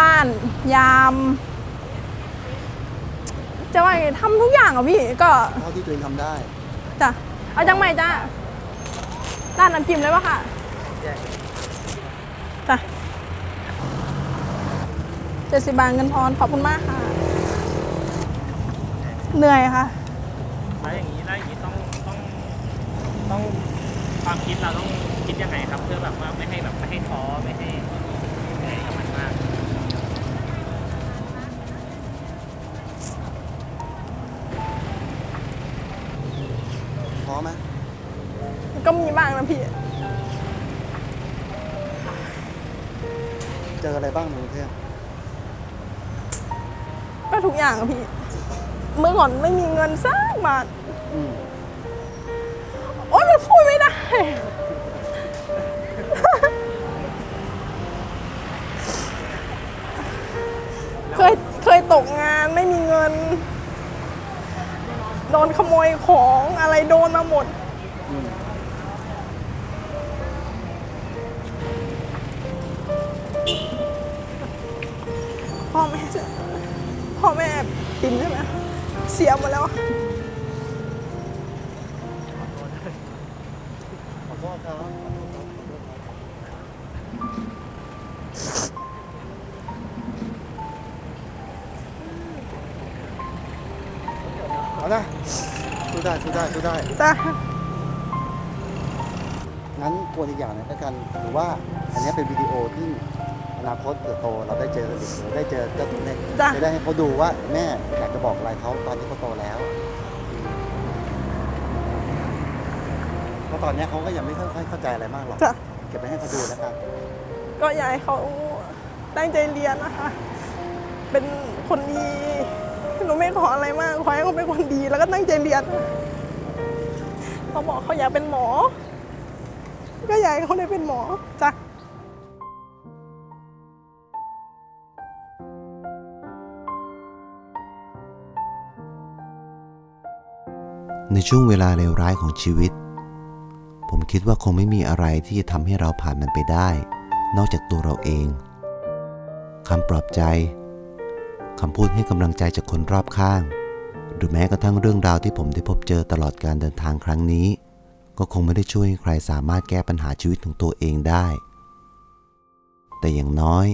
บ้าน ยาม จะว่าไงทำทุกอย่างอะพี่ก็เท่าที่ตัวเองทำได้ จ้ะเอาจังไหมจ้ะร้านน้ำจิ้มเลยวะค่ะจ้ะเจ็ดสิบบาทเงินทอนขอบคุณมากค่ะ เหนื่อยค่ะ แล้วอย่างนี้แล้วอย่างนี้ต้องต้องต้องความคิดเราต้องคิดยังไงครับ เพื่อแบบว่าไม่ให้แบบไม่ให้ท้อไม่ให้เห พร้อมไหมก็มีบ้างนะพี่ เจออะไรบ้างในกรุงเทพก็ทุกอย่างอะพี่ เมื่อก่อนไม่มีเงินสักบาทอืมโอ๊ยมันพูดไม่ได้ โดนขโมยของอะไรโดนมาหมดมพ่อแม่พ่อแม่ปินใช่ไหมเสียหมดแล้วขอโทษครับ ได้สู้ได้สู้ได้จ้ะงั้นทวนอีกอย่างหนึงแล้วกันหรือว่าอันนี้เป็นวิดีโอที่อนาคตเกิดโตเราได้เจอกันอีกหรือได้เจอเจ้าตัวเล็กจ้ะจะได้ให้เขาดูว่าแม่อยากจะบอกอะไรเขาตอนที่เขาโตแล้วเพราะตอนนี้เขาก็ยังไม่ค่อยเข้าใจอะไรมากหรอกจ้ะเก็บไปให้เขาดูแล้วกัน ก็อยากให้เขาตั้งใจเรียนนะคะ เป็นคนดี หนูไม่ขออะไรมากขอให้เขาเป็นคนดี แล้วก็ตั้งใจเรียนเขาบอกเขาอยากเป็นหมอ ก็อยากให้เขาได้เป็นหมอจ้ะในช่วงเวลาเลวร้ายของชีวิต ผมคิดว่าคงไม่มีอะไรที่จะทำให้เราผ่านมันไปได้ นอกจากตัวเราเองคำปลอบใจ คำพูดให้กำลังใจจากคนรอบข้าง หรือแม้กระทั่งเรื่องราวที่ผมได้พบเจอตลอดการเดินทางครั้งนี้ ก็คงไม่ได้ช่วยให้ใครสามารถแก้ปัญหาชีวิตของตัวเองได้ แต่อย่างน้อย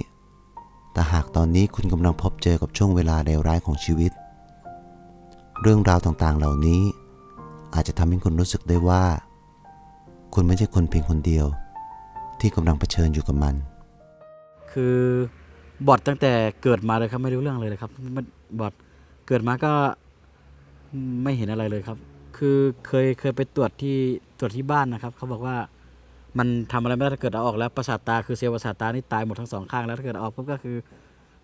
แต่หากตอนนี้คุณกำลังพบเจอกับช่วงเวลาเลวร้ายของชีวิต เรื่องราวต่างๆเหล่านี้ อาจจะทำให้คุณรู้สึกได้ว่า คุณไม่ใช่คนเพียงคนเดียว ที่กำลังเผชิญอยู่กับมัน คือ บอดตั้งแต่เกิดมาเลยครับไม่รู้เรื่องเลยเลยครับมันบอดเกิดมาก็ไม่เห็นอะไรเลยครับ คือเคยเคยไปตรวจที่ตรวจที่บ้านนะครับ เขาบอกว่ามันทำอะไรไม่ได้ถ้าเกิดเอาออกแล้วประสาทตาคือเซลล์ประสาทตานี่ตายหมดทั้งสองข้างแล้วถ้าเกิดออกปุ๊บก็คือ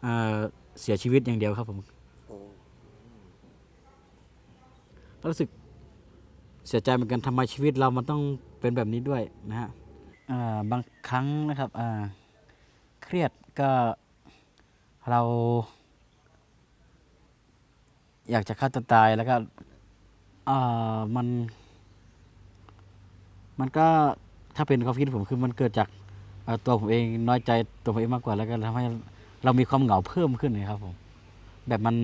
อเสียชีวิตอย่างเดียวครับผมรู้สึกเสียใจเหมือนกันทำไมชีวิตเรามันต้องเป็นแบบนี้ด้วยนะฮะบางครั้งนะครับเครียดก็ เรา อยากจะฆ่าตัวตายแล้วก็เอ่อมัน มันก็ถ้าเป็นความคิดผมคือมันเกิดจากตัวผมเองน้อยใจตัวผมเองมากกว่าแล้วก็ทำให้เรามีความเหงาเพิ่มขึ้นเลยครับผม แบบมัน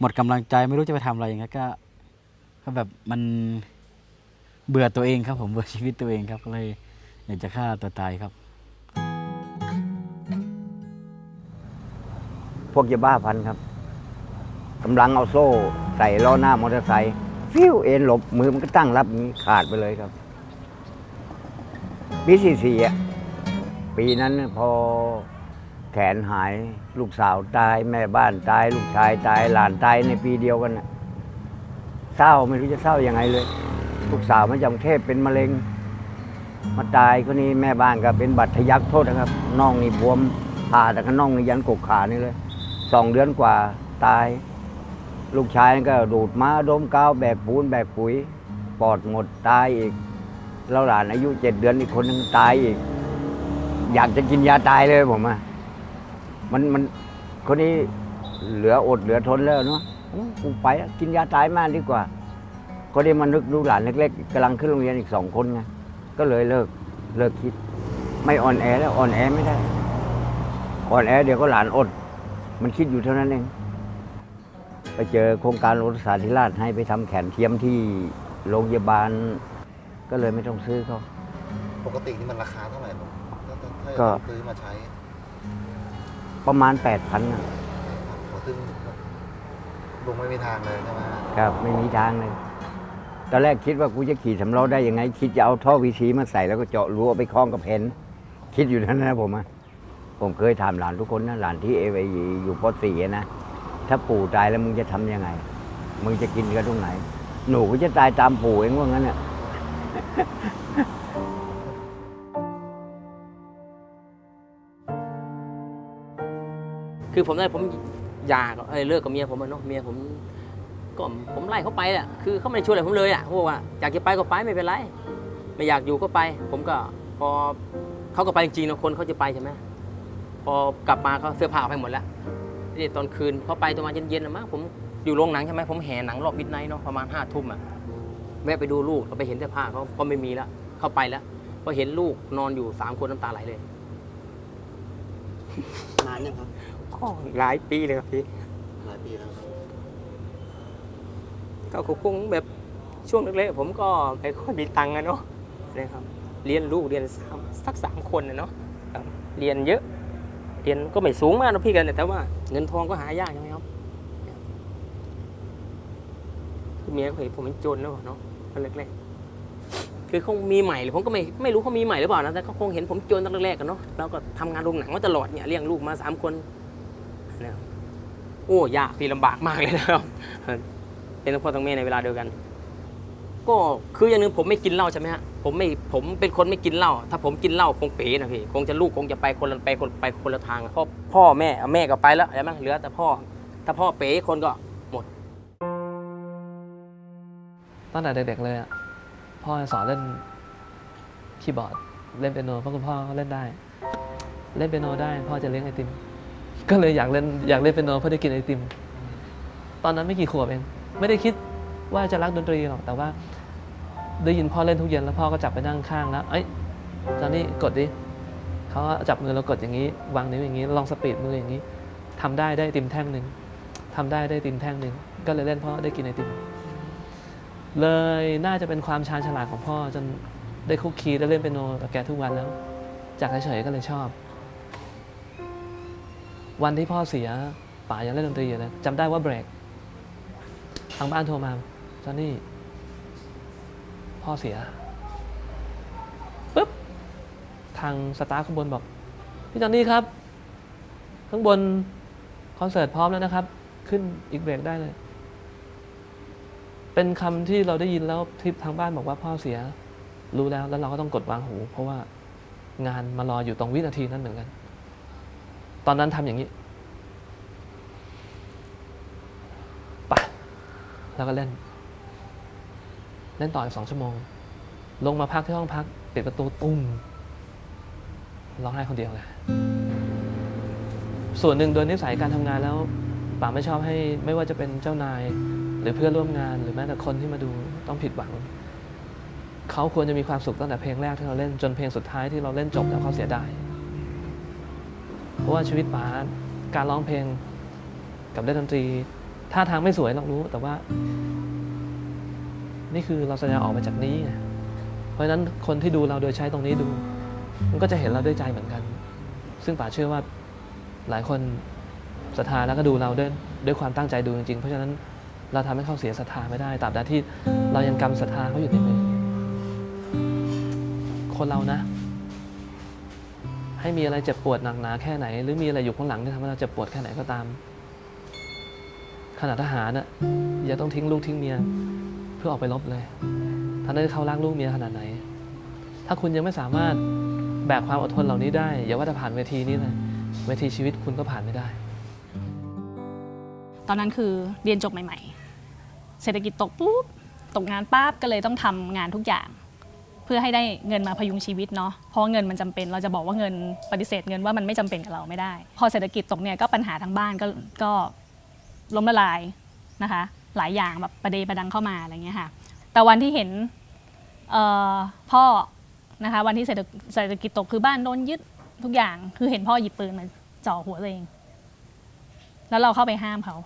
หมดกำลังใจไม่รู้จะไปทำอะไรอย่างเงี้ยก็ก็แบบมันเบื่อตัวเองครับ ผมเบื่อชีวิตตัวเองครับก็เลยอยากจะฆ่าตัวตายครับ พวกยาบ้าพันครับกำลังเอาโซ่ใส่ล้อหน้ามอเตอร์ไซค์ฟิวเอ็นหลบมือมันก็ตั้งรับอย่างนี้ขาดไปเลยครับปีสี่สี่อะปีนั้นพอแขนหายลูกสาวตายแม่บ้านตาย ลูกชายตายหลานตายในปีเดียวกันน่ะเศร้าไม่รู้จะเศร้ายังไงเลย ลูกสาวมาจากกรุงเทพเป็นมะเร็ง มาตายคนนี้แม่บ้านก็เป็นบัตรทะยักโทษนะครับน่องนี่บวมผ่าแต่ข้างน่องนี่ยันกกขานี่เลย สองเดือนกว่าตาย ลูกชายก็ดูดม้าดมกาวแบกปูนแบกปุ๋ย ปอดหมดตายอีก แล้วหลานอายุเจ็ดเดือนอีกคนหนึงตายอีก อยากจะกินยาตายเลยผมอะมันมันคนนี้เหลืออดเหลือทนแล้วเนาะกูไปกินยาตายมากดีกว่าคนนี้มันนึกดูหลานเล็กๆกำลังขึ้นโรงเรียนอีกสองคนไงก็เลยเลิกเลิกคิด ไม่อ่อนแอแล้วอ่อนแอไม่ได้อ่อนแอเดี๋ยวก็หลานอด มันคิดอยู่เท่านั้นเอง ไปเจอโครงการรถสาธิราชให้ไปทำแขนเทียมที่โรงพยาบาล ก็เลยไม่ต้องซื้อเขาปกตินี่มันราคาเท่าไหร่ผมถ้าถ้าถ้าก็ซื้อมาใช้ ประมาณ8 0 0พันนะขอซึ่งลุงไม่มีทางเลยใช่ไหมครับไม่มีทางเลยตอนแรกคิดว่ากูจะขี่สำล้อได้ยังไง คิดจะเอาท่อวีซีมาใส่แล้วก็เจาะรั้วไปคล้องกับเพนคิดอยู่นั้นนะผมอะ ผมเคยถามหลานทุกคนนะหลานที่เอวอยู่ปสี่นะถ้าปู่ตายแล้วมึงจะทำยังไง มึงจะกินกันตรงไหน หนูก็จะตายตามปู่เองว่างั้นน่ะคือผมได้ผมหย่ากเอ้ยเลิกกับเมียผมอะเนาะเมียผมก็ผมไล่เขาไปแหละคือเขาไม่ได้ช่วยอะไรผมเลยอะเขาบอกว่าอยากจะไปก็ไปไม่เป็นไร ไม่อยากอยู่ก็ไป ผมก็พอเขาก็ไปจริงๆนะคนเขาจะไปใช่ไหม พอกลับมาเขาเสื้อผ้าเอาไปหมดแล้วนี่ตอนคืนเขาไปประมาณเย็นๆนะมั้งผมอยู่โรงหนังใช่ไหมผมแห่หนังรอบมิดไนท์เนาะประมาณห้าทุ่มอะแวะไปดูลูกเราไปเห็นเสื้อผ้าเขาก็ไม่มีแล้วเข้าไปแล้วพอเห็นลูกนอนอยู่สามคนน้ำตาไหลเลยนานยังครับก็หลายปีเลยครับพี่หลายปีแล้วครับก็คงแบบช่วงเล็กๆผมก็ไม่ค่อยมีตังค์อะเนาะนะครับเรียนลูกเรียนสามสักสามคนนะเนาะครับเรียนเยอะ เรียนก็ไม่สูงมากนะพี่กันแต่ว่าเงินทองก็หายากใช่ไหมครับคือเมียก็เห็นผมเป็นจรเนาะเนาะตอนแรกๆคือคงมีใหม่หรือผมก็ไม่ไม่รู้เขามีใหม่หรือเปล่านะแต่ก็คงเห็นผมจรตั้งแรกๆกันเนาะเราก็ทำงานโรงหนังมาตลอดเนี่ยเลี้ยงลูกมาสามคนนะโอ้ยากพี่ลำบากมากเลยนะครับเป็นทั้งพ่อทั้งแม่ในเวลาเดียวกัน ก็คืออย่างหนึงผมไม่กินเหล้าใช่ไหมฮะผมไม่ผมเป็นคนไม่กินเหล้าถ้าผมกินเหล้าคงเป๋นะพี่คงจะลูกคงจะไปคนละไปคนไปคนละทางอะพ่อพ่อแม่เอาแม่ก็ไปแล้วใช่ไหมเหลือแต่พ่อ ถ้าพ่อเป๋คนก็หมด ตั้งแต่เด็กๆเลยอะพ่อจะสอนเล่นคีย์บอร์ดเล่นเปียโนเพราะคุณพ่อเขาเล่นได้ เล่นเปียโนได้ พ่อจะเลี้ยงไอติม ก็เลยอยากเล่นอยากเล่นเปียโนเพื่อได้กินไอติม ตอนนั้นไม่กี่ขวบเอง ไม่ได้คิดว่าจะรักดนตรีหรอกแต่ว่า ได้ยินพ่อเล่นทุกเย็นแล้วพ่อก็จับไปนั่งข้างแล้ว เอ้ยจอนนี่กดดิเขาก็จับมือเรากดอย่างนี้ วางนิ้วอย่างนี้ลองสปีดมืออย่างนี้ทำได้ได้ติมแท่งหนึ่งทำได้ได้ติมแท่งหนึ่งก็เลยเล่นเพราะได้กินไอติมเลยน่าจะเป็นความชาญฉลาดของพ่อจนได้คุกคีได้เล่นเปียโนกับแกทุกวันแล้ว จากเฉยๆก็เลยชอบ วันที่พ่อเสียป๋ายังเล่นดนตรีอยู่เลยจำได้ว่าเบรกทางบ้านโทรมาจอนนี่ พ่อเสียปุ๊บทางสตาฟข้างบนบอกพี่จอนนี่ครับ ข้างบนคอนเสิร์ตพร้อมแล้วนะครับ ขึ้นอีกเบรกได้เลย เป็นคำที่เราได้ยินแล้วที่ทางบ้านบอกว่าพ่อเสีย รู้แล้วแล้วเราก็ต้องกดวางหู เพราะว่างานมารออยู่ตรงวินาทีนั้นเหมือนกัน ตอนนั้นทำอย่างนี้ไปแล้วก็เล่น เล่นต่ออีกสองชั่วโมง ลงมาพักที่ห้องพักปิดประตูตุ้มร้องไห้คนเดียวเลยส่วนหนึ่งโดยนิสัยการทำงานแล้วป๋าไม่ชอบให้ไม่ว่าจะเป็นเจ้านาย หรือเพื่อนร่วมงานหรือแม้แต่คนที่มาดูต้องผิดหวัง เขาควรจะมีความสุขตั้งแต่เพลงแรกที่เราเล่นจนเพลงสุดท้ายที่เราเล่นจบแล้วเขาเสียดายเพราะว่าชีวิตป๋าการร้องเพลงกับเล่นดนตรีท่าทางไม่สวยเรารู้ แต่ว่า นี่คือเราแสดงออกมาจากนี้ไงเพราะฉะนั้นคนที่ดูเราโดยใช้ตรงนี้ดู มันก็จะเห็นเราด้วยใจเหมือนกัน ซึ่งป๋าเชื่อว่าหลายคนศรัทธาแล้วก็ดูเราด้วยด้วยความตั้งใจดูจริงๆ เพราะฉะนั้นเราทำให้เขาเสียศรัทธาไม่ได้ตราบใดที่เรายังกำศรัทธาเขาอยู่ในมือ คนเรานะ ให้มีอะไรเจ็บปวดหนักหนาแค่ไหน หรือมีอะไรอยู่ข้างหลังที่ทำให้เราเจ็บปวดแค่ไหนก็ตามขณะทหารน่ะอย่าต้องทิ้งลูกทิ้งเมีย พื่อออกไปรบเลยท่านได้เขารักลูกเมียขนาดไหน ถ้าคุณยังไม่สามารถแบกความอดทนเหล่านี้ได้ อย่าว่าจะผ่านเวทีนี้เลยเวทีชีวิตคุณก็ผ่านไม่ได้ ตอนนั้นคือเรียนจบใหม่ ๆ เศรษฐกิจตกปุ๊บตกงานปั๊บก็เลยต้องทำงานทุกอย่าง เพื่อให้ได้เงินมาพยุงชีวิตเนาะเพราะเงินมันจำเป็นเราจะบอกว่าเงินปฏิเสธเงินว่ามันไม่จำเป็นกับเราไม่ได้ พอเศรษฐกิจตกเนี่ยก็ปัญหาทางบ้านก็ก็ล้มละลายนะคะ หลายอย่างแบบประเดประดังเข้ามาอะไรเงี้ยค่ะ แต่วันที่เห็นพ่อนะคะวันที่เศรษฐกิจตกคือบ้านโดนยึดทุกอย่างคือเห็นพ่อหยิบปืนมาจ่อหัวตัวเอง แล้วเราเข้าไปห้ามเขา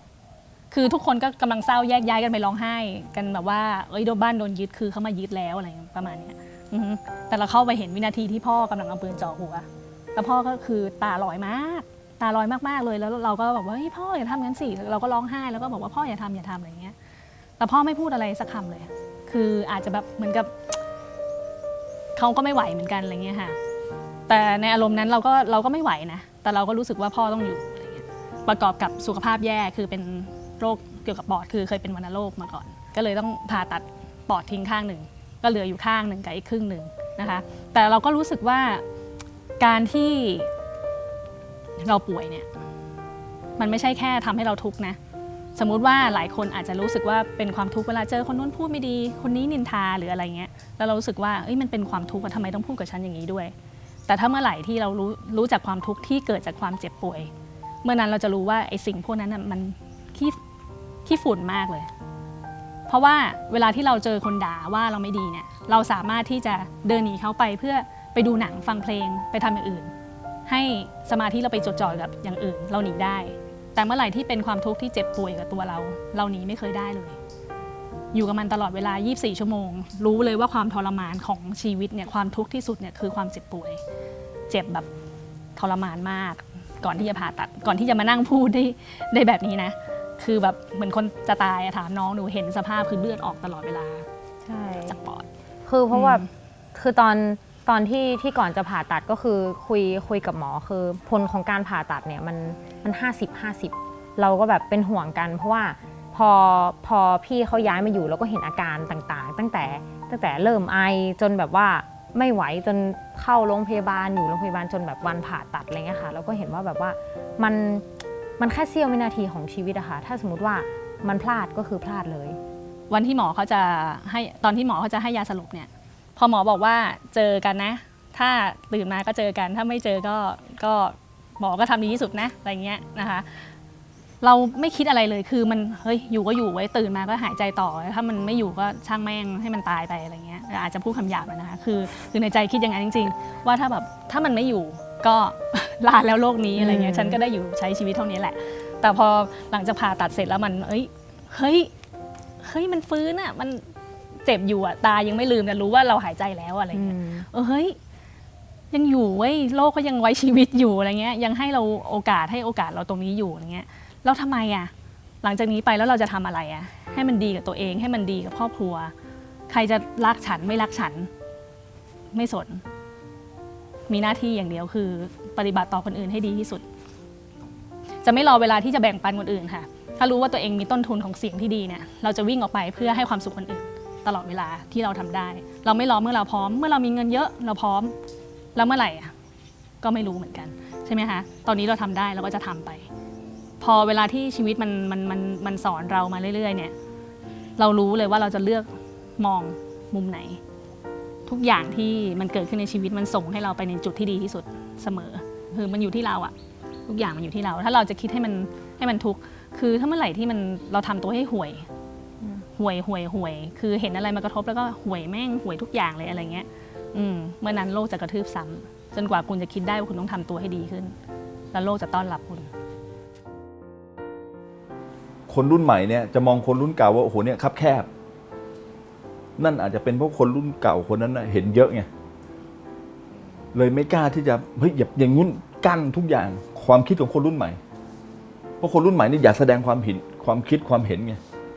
คือทุกคนก็กำลังเศร้าแยกย้ายกันไปร้องไห้ กันแบบว่าเอ้ยโดนบ้านโดนยึดคือเขามายึดแล้วอะไรประมาณเนี้ยแต่เราเข้าไปเห็นวินาทีที่พ่อกำลังเอาปืนจ่อหัวแล้วพ่อก็คือตาลอยมาก ตาลอยมากๆเลยแล้วเราก็แบบว่าเฮ้ยพ่ออย่าทำงั้นสิเราก็ร้องไห้แล้วก็บอกว่าพ่ออย่าทำอย่าทำอะไร แต่พ่อไม่พูดอะไรสักคำเลย คืออาจจะแบบเหมือนกับเขาก็ไม่ไหวเหมือนกันอะไรเงี้ยค่ะ แต่ในอารมณ์นั้นเราก็เราก็ไม่ไหวนะ แต่เราก็รู้สึกว่าพ่อต้องอยู่อะไรเงี้ย ประกอบกับสุขภาพแย่คือเป็นโรคเกี่ยวกับปอด คือเคยเป็นวัณโรคมาก่อน ก็เลยต้องผ่าตัดปอดทิ้งข้างหนึ่ง ก็เหลืออยู่ข้างหนึ่งกับอีกครึ่งหนึ่งนะคะ แต่เราก็รู้สึกว่าการที่เราป่วยเนี่ย มันไม่ใช่แค่ทำให้เราทุกข์นะ สมมุติว่าหลายคนอาจจะรู้สึกว่าเป็นความทุกข์เวลาเจอคนนู้นพูดไม่ดี คนนี้นินทาหรืออะไรเงี้ยแล้วเรารู้สึกว่าเอ้ยมันเป็นความทุกข์ทำไมต้องพูดกับฉันอย่างนี้ด้วย แต่ถ้าเมื่อไหร่ที่เรารู้รู้จากความทุกข์ที่เกิดจากความเจ็บป่วย เมื่อนั้นเราจะรู้ว่าไอ้สิ่งพวกนั้นน่ะมันขี้ขี้ฝุ่นมากเลย เพราะว่าเวลาที่เราเจอคนด่าว่าเราไม่ดีเนี่ยเราสามารถที่จะเดินหนีเขาไปเพื่อไปดูหนังฟังเพลงไปทำอย่างอื่น ให้สมาธิเราไปจดจ่อกับอย่างอื่น เราหนีได้ แต่เมื่อไหร่ที่เป็นความทุกข์ที่เจ็บป่วยกับตัวเรา เราหนีไม่เคยได้เลย อยู่กับมันตลอดเวลา 24 ชั่วโมง รู้เลยว่าความทรมานของชีวิตเนี่ยความทุกข์ที่สุดเนี่ยคือความเจ็บป่วย เจ็บแบบทรมานมาก ก่อนที่จะผ่าตัด ก่อนที่จะมานั่งพูดได้ได้แบบนี้นะ คือแบบเหมือนคนจะตายอะถามน้องหนูเห็นสภาพคือเลือดออกตลอดเวลาใช่จากปอด คือเพราะว่าอืมคือตอน ตอนที่ที่ก่อนจะผ่าตัดก็คือคุยคุยกับหมอคือผลของการผ่าตัดเนี่ยมันมันห้าสิบห้าสิบเราก็แบบเป็นห่วงกัน เพราะว่าพอพอพี่เขาย้ายมาอยู่เราก็เห็นอาการต่างๆ ตั้งแต่ตั้งแต่เริ่มไอจนแบบว่าไม่ไหวจนเข้าโรงพยาบาลอยู่โรงพยาบาลจนแบบวันผ่าตัดอะไรเงี้ยค่ะเราก็เห็นว่าแบบว่ามันมันแค่เสี้ยววินาทีของชีวิตอะค่ะถ้าสมมติว่ามันพลาดก็คือพลาดเลย วันที่หมอเขาจะให้ตอนที่หมอเขาจะให้ยาสลบเนี่ย พอหมอบอกว่าเจอกันนะ ถ้าตื่นมาก็เจอกัน ถ้าไม่เจอก็ก็หมอก็ทำดีที่สุดนะอะไรเงี้ยนะคะ เราไม่คิดอะไรเลยคือมันเฮ้ยอยู่ก็อยู่ไว้ตื่นมาก็หายใจต่อ ถ้ามันไม่อยู่ก็ช่างแม่งให้มันตายไปอะไรเงี้ยอาจจะพูดคำหยาบนะคะคือคือในใจคิดอย่างนั้นจริง ๆ ว่าถ้าแบบถ้ามันไม่อยู่ก็ลาแล้วโลกนี้อะไรเงี้ยอืมฉันก็ได้อยู่ใช้ชีวิตเท่านี้แหละ แต่พอหลังจากผ่าตัดเสร็จแล้วมันเอ้ยเฮ้ยเฮ้ยมันฟื้นอะมัน เจ็บอยู่อะตายังไม่ลืมแต่รู้ว่าเราหายใจแล้วอะไรเงี้ยเออเฮ้ยยังอยู่เว้ยโลกก็ยังไว้ชีวิตอยู่อะไรเงี้ย ยังให้เราโอกาสให้โอกาสเราตรงนี้อยู่อะไรเงี้ยแล้วทำไมอะหลังจากนี้ไปแล้วเราจะทำอะไรอะ ให้มันดีกับตัวเองให้มันดีกับครอบครัว ใครจะรักฉันไม่รักฉัน ไม่สน มีหน้าที่อย่างเดียวคือ ปฏิบัติต่อคนอื่นให้ดีที่สุด จะไม่รอเวลาที่จะแบ่งปันคนอื่นค่ะ ถ้ารู้ว่าตัวเองมีต้นทุนของเสียงที่ดีเนี่ย เราจะวิ่งออกไปเพื่อให้ความสุขคนอื่น ตลอดเวลาที่เราทำได้ เราไม่รอเมื่อเราพร้อม เมื่อเรามีเงินเยอะเราพร้อม แล้วเมื่อไหร่ก็ไม่รู้เหมือนกันใช่ไหมคะตอนนี้เราทำได้เราก็จะทำไป พอเวลาที่ชีวิตมันมันมันมันสอนเรามาเรื่อย ๆ เนี่ย เรารู้เลยว่าเราจะเลือกมองมุมไหน ทุกอย่างที่มันเกิดขึ้นในชีวิตมันส่งให้เราไปในจุดที่ดีที่สุดเสมอ คือมันอยู่ที่เราอะทุกอย่างมันอยู่ที่เรา ถ้าเราจะคิดให้มันให้มันทุกข์คือถ้าเมื่อไหร่ที่มันเราทำตัวให้ห่วย ห่วยห่วยห่วย คือเห็นอะไรมากระทบแล้วก็ห่วยแม่งห่วยทุกอย่างเลยอะไรเงี้ยอืมเมื่อนั้นโลกจะกระทืบซ้ำจนกว่าคุณจะคิดได้ว่าคุณต้องทำตัวให้ดีขึ้น แล้วโลกจะต้อนรับคุณ คนรุ่นใหม่เนี่ยจะมองคนรุ่นเก่าว่าโอ้โหเนี่ยคับแคบ นั่นอาจจะเป็นเพราะคนรุ่นเก่าคนนั้นนะเห็นเยอะไงเลยไม่กล้าที่จะเฮ้ยอย่างงุ้นกั้นทุกอย่างความคิดของคนรุ่นใหม่ เพราะคนรุ่นใหม่นี่อยากแสดงความเห็นความคิดความเห็นไง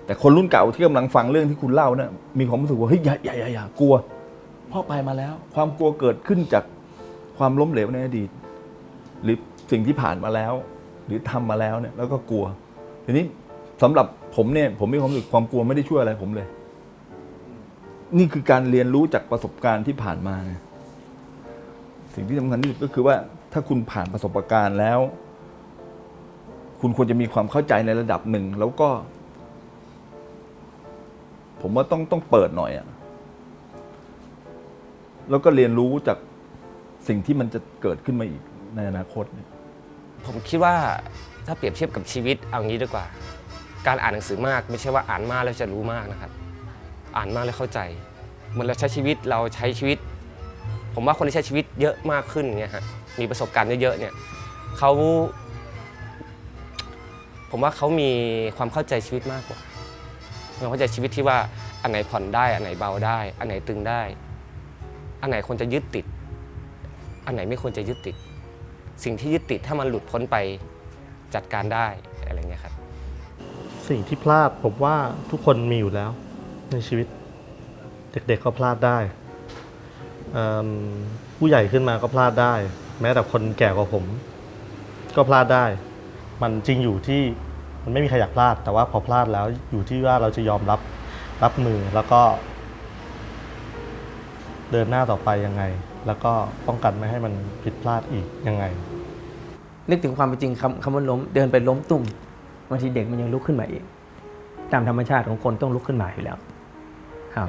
แต่คนรุ่นเก่าที่กำลังฟังเรื่องที่คุณเล่านะมีความรู้สึกว่าเฮ้ยอย่าอย่าอย่าอย่ากลัวเพราะไปมาแล้ว ความกลัวเกิดขึ้นจากความล้มเหลวในอดีต หรือสิ่งที่ผ่านมาแล้ว หรือทำมาแล้วเนี่ยแล้วก็กลัว ทีนี้สำหรับผมเนี่ยผมมีความรู้สึกความกลัวไม่ได้ช่วยอะไรผมเลย นี่คือการเรียนรู้จากประสบการณ์ที่ผ่านมาไงสิ่งที่สำคัญที่สุดก็คือว่าถ้าคุณผ่านประสบการณ์แล้ว คุณควรจะมีความเข้าใจในระดับหนึ่ง แล้วก็ ผมว่าต้องต้องเปิดหน่อยอะแล้วก็เรียนรู้จากสิ่งที่มันจะเกิดขึ้นมาอีกในอนาคตเนี่ยผมคิดว่าถ้าเปรียบเทียบกับชีวิตเอางี้ดีกว่า การอ่านหนังสือมาก ไม่ใช่ว่าอ่านมากแล้วจะรู้มากนะครับ อ่านมากแล้วเข้าใจเหมือนเราใช้ชีวิตเราใช้ชีวิต ผมว่าคนที่ใช้ชีวิตเยอะมากขึ้นเนี่ยฮะมีประสบการณ์เยอะๆเนี่ยเขาผมว่าเขามีความเข้าใจชีวิตมากกว่า มีความเข้าใจชีวิตที่ว่าอันไหนผ่อนได้ อันไหนเบาได้ อันไหนตึงได้ อันไหนควรจะยึดติด อันไหนไม่ควรจะยึดติด สิ่งที่ยึดติดถ้ามันหลุดพ้นไปจัดการได้อะไรเงี้ยครับ สิ่งที่พลาดผมว่าทุกคนมีอยู่แล้ว ในชีวิต เด็กๆก็พลาดได้เอิ่มผู้ใหญ่ขึ้นมาก็พลาดได้ แม้แต่คนแก่กว่าผม ก็พลาดได้ มันจริงอยู่ที่ มันไม่มีใครอยากพลาด แต่ว่าพอพลาดแล้วอยู่ที่ว่าเราจะยอมรับรับมือแล้วก็ เดินหน้าต่อไปยังไง แล้วก็ป้องกันไม่ให้มันผิดพลาดอีกยังไง นึกถึงความเป็นจริงคำคำว่าล้ม เดินไปล้มตุ่มบางทีเด็กมันยังลุกขึ้นมาเองตามธรรมชาติของคนต้องลุกขึ้นมาอยู่แล้ว ครับ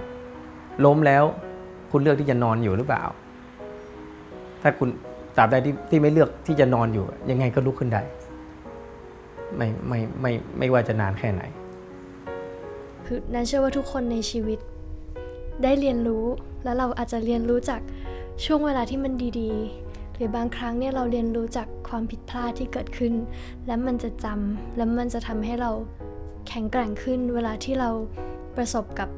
ล้มแล้วคุณเลือกที่จะนอนอยู่หรือเปล่า ถ้าคุณตราบใดที่ที่ไม่เลือกที่จะนอนอยู่ ยังไงก็ลุกขึ้นได้ ไม่ไม่ไม่ไม่ว่าจะนานแค่ไหน คือนันเชื่อว่าทุกคนในชีวิต ได้เรียนรู้แล้วเราอาจจะเรียนรู้จากช่วงเวลาที่มันดีๆ หรือบางครั้งเนี่ยเราเรียนรู้จากความผิดพลาดที่เกิดขึ้น แล้วมันจะจำแล้วมันจะทำให้เราแข็งแกร่งขึ้น เวลาที่เราประสบกับ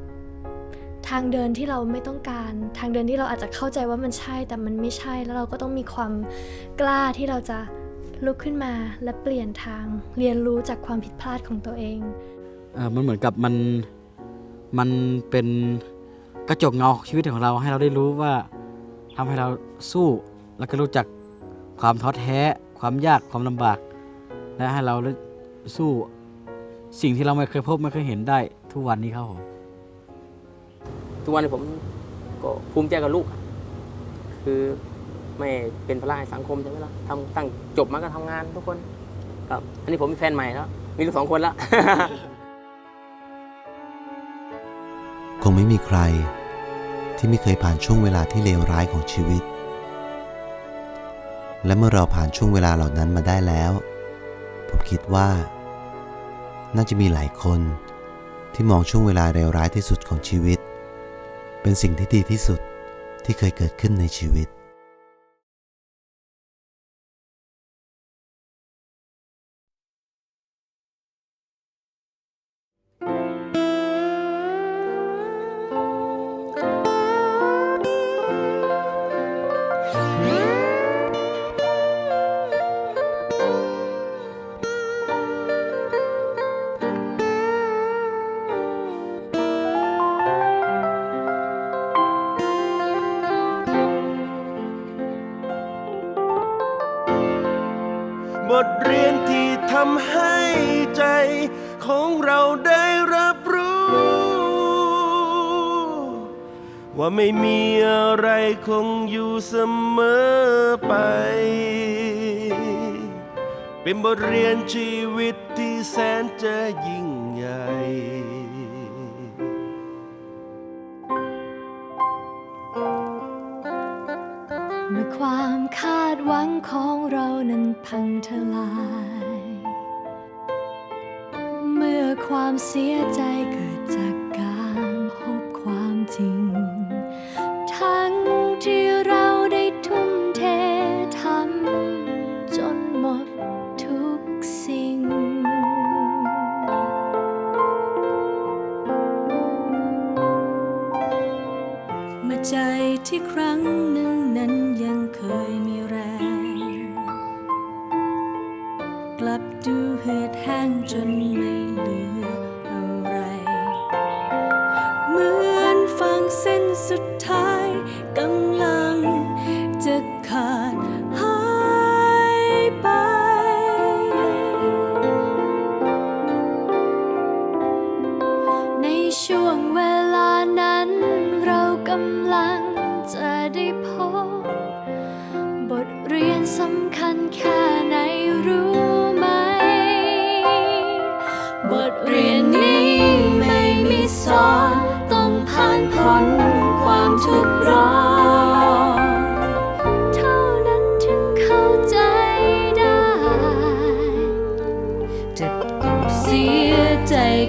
ทางเดินที่เราไม่ต้องการ ทางเดินที่เราอาจจะเข้าใจว่ามันใช่แต่มันไม่ใช่แล้วเราก็ต้องมีความกล้าที่เราจะ ลุกขึ้นมาและเปลี่ยนทางเรียนรู้จากความผิดพลาดของตัวเองเอ่อมันเหมือนกับมันมันเป็นกระจกเงาชีวิตของเราให้เราได้รู้ว่าทำให้เราสู้แล้วก็รู้จักความท้อแท้ ความยากความลำบาก และให้เราได้สู้สิ่งที่เราไม่เคยพบไม่เคยเห็นได้ทุกวันนี้ครับผมทุกวันนี้ผมก็ภูมิใจกับลูกอะคือ ไม่เป็นภาระให้สังคมใช่ไหมล่ะทำตั้งจบมาก็ทำงานทุกคนครับอันนี้ผมมีแฟนใหม่แล้ว มีลูกสองคนแล้วคงไม่มีใครที่ไม่เคยผ่านช่วงเวลาที่เลวร้ายของชีวิต และเมื่อเราผ่านช่วงเวลาเหล่านั้นมาได้แล้ว ผมคิดว่า น่าจะมีหลายคนที่มองช่วงเวลาเลวร้ายที่สุดของชีวิต เป็นสิ่งที่ดีที่สุดที่เคยเกิดขึ้นในชีวิต ม่มีอะไรคงอยู่เสมอไป เป็นบทเรียนชีวิตที่แสนจะยิ่งใหญ่เมื่อความคาดหวังของเรานั้นพังทลาย เมื่อความเสียใจเกิดจาก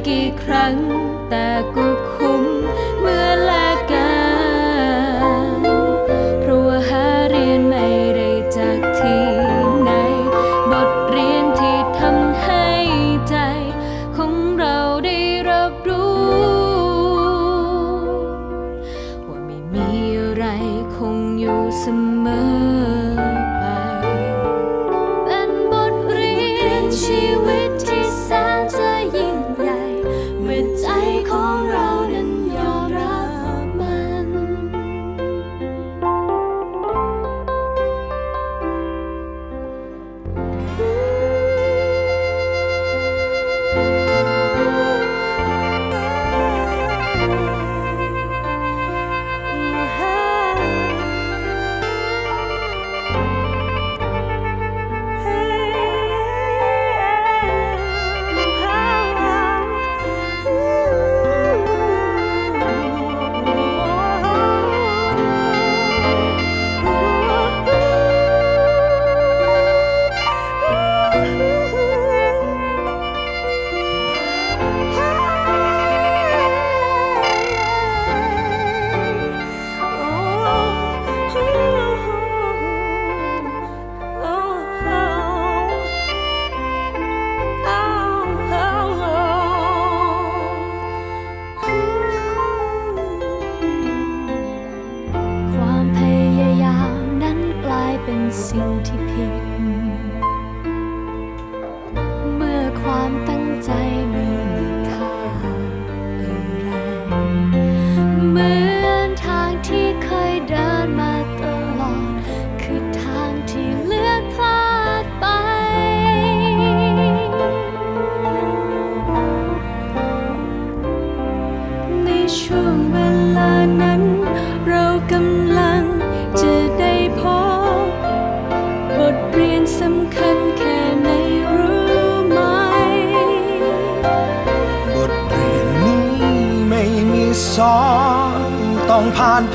กี่ครั้งแต่กู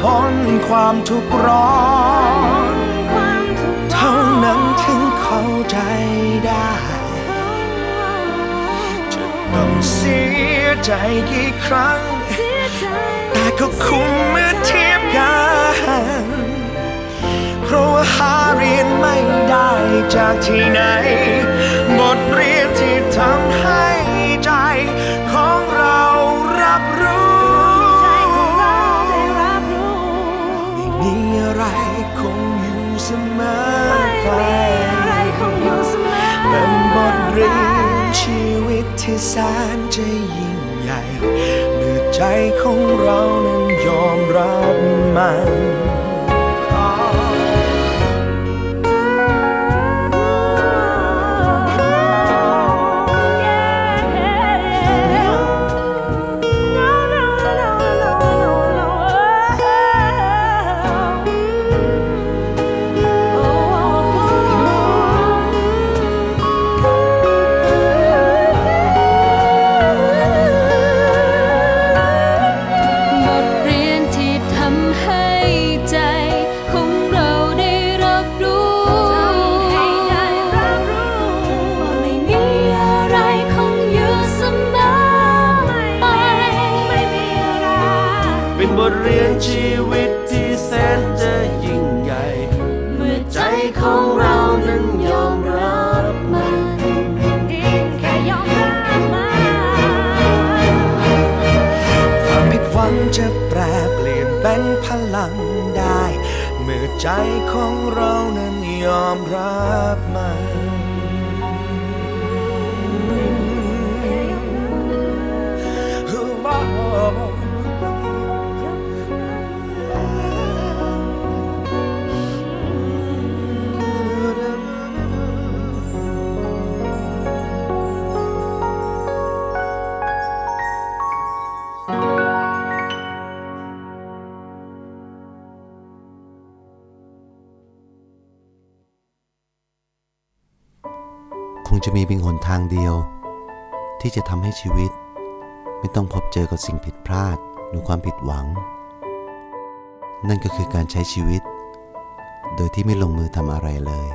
ผ่านพ้นความทุกข์ร้อนเท่านั้นถึงเข้าใจได้ จะต้องเสียใจกี่ครั้ง แต่ก็คุ้มเมื่อเทียบกันเพราะว่าหาเรียนไม่ได้จากที่ไหน บทเรียนที่ทำให้ เสมอไปเป็นบทเรียนชีวิตที่แสนจะยิ่งใหญ่เมื่อใจของเรานั้นยอมรับมัน ใจของเรานั้นยอมรับ เดียว ที่จะทำให้ชีวิต ไม่ต้องพบเจอกับสิ่งผิดพลาดหรือความผิดหวัง นั่นก็คือการใช้ชีวิต โดยที่ไม่ลงมือทำอะไรเลย